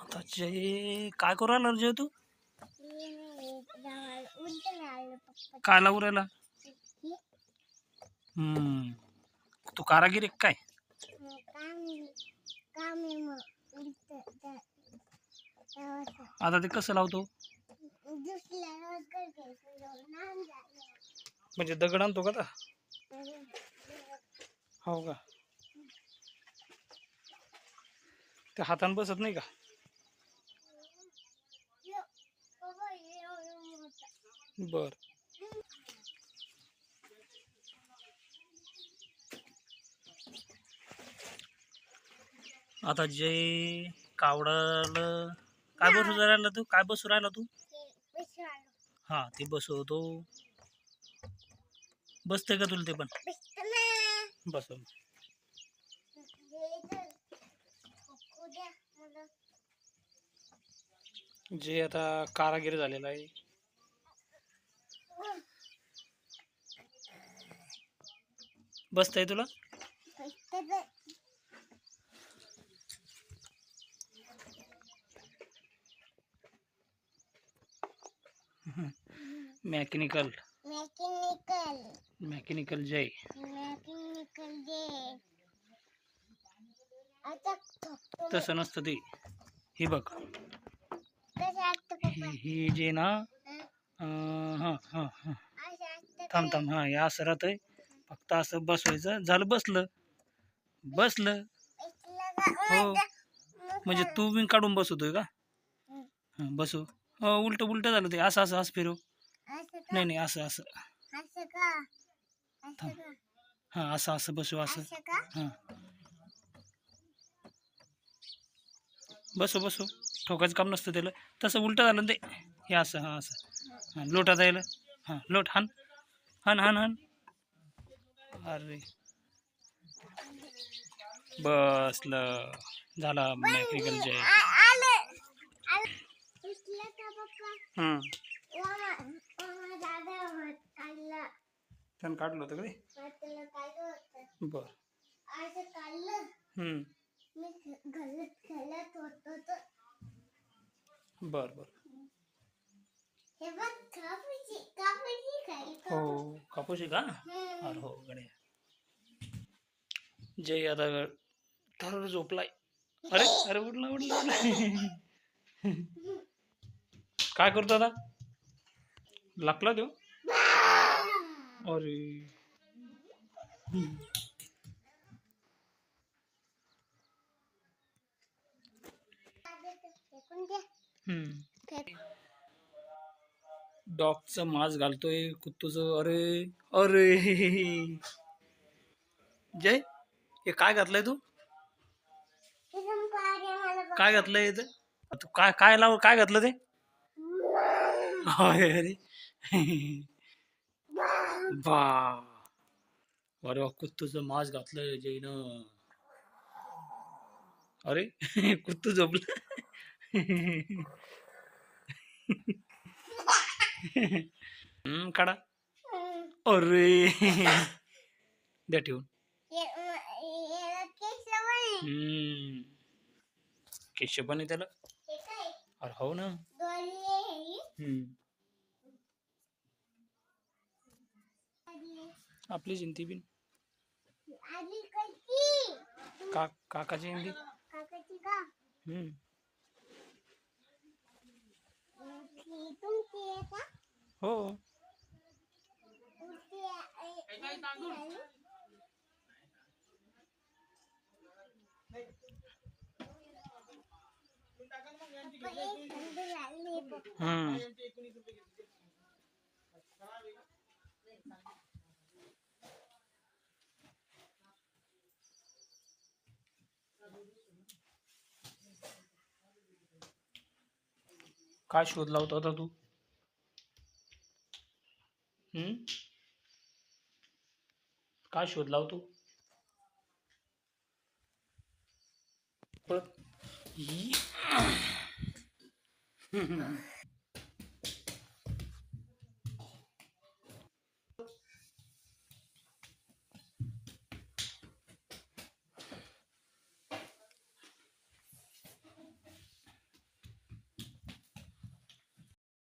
आता जय काय करू राहिला रे जय तू? काय लावू राहिला? हम्म. तू कारागीर काय? आता ते कसं लावतो? म्हणजे दगड आणतो का आता? हो का? ते हातान बसत नाही का? बर. आता जय कावडाल काय बसू राहिला तू? काय बसू राहिला तू? हा ते बसवतो. बसते का तुला ते पण? मला जे आता कारागीर झालेला आहे. बसता तुला? बसत मॅकॅनिकल मेकॅनिकल मॅकॅनिकल जय मेकॅनिकल जे आता थोपतो तसं नसतं ते. हे बघ. कसं असतं पप्पा हे हे जे ना हं? अं, हां हां हां. असं असतं थांब थांब. हां हे असं राहतंय. फक्त असं बसवायचं. झालं बसलं. बसलं. हो. म्हणजे तू बी काढून बसवतोय का? हां बसव. हो उलट उलट झालं ते. असं असं असं फिरव. नाही नाही असं असं. हा असं हां असं असं असं. हां. बसू बसू ठोकायचं काम नसतं त्याला. तसं उलटं झालं ते. हे असं हां असं. हां लोटात जायला हां लोट. हान. हान हान हान. अरे. बसलं झाला जय. हं दादा होत काढलं त्यानं काढलं होतं का बरं. हं बरं बरं. हे बघ कापूची कापूची खायचं हो कापूस आहे का. अरे हो गड्या जय आता तर झोपलाय. अरे अरे उठला उठला उठला. काय करतो आता? लागला देऊ? अरे. हम्म. फेकून द्या हम्म. फेक डॉगचं मांस घालतोय कुत्तूचं अरे. अरे. जय हे काय घातलंय तू? काय घातलंय तू? काय काय लाव काय घातलं ते? अरे अरे. बा. अरे वा, कुत्तूचं मांस घातलंय जैन अरे कुत्तू झोपलं. हम्म, काढा अरे. द्या ठेवून. हे- म- याला केस म्हणे. हम्म केश पण आहे त्याला. हे काय? अरे हो ना. डोळे हे. हम्म आली आपली जिंती बिन. आली कशी? का काकाची हिंदी काकाची का? हम्म हो. हम्म. काय शोध लावत होता तू? काय शोध लावतो हो परत ई.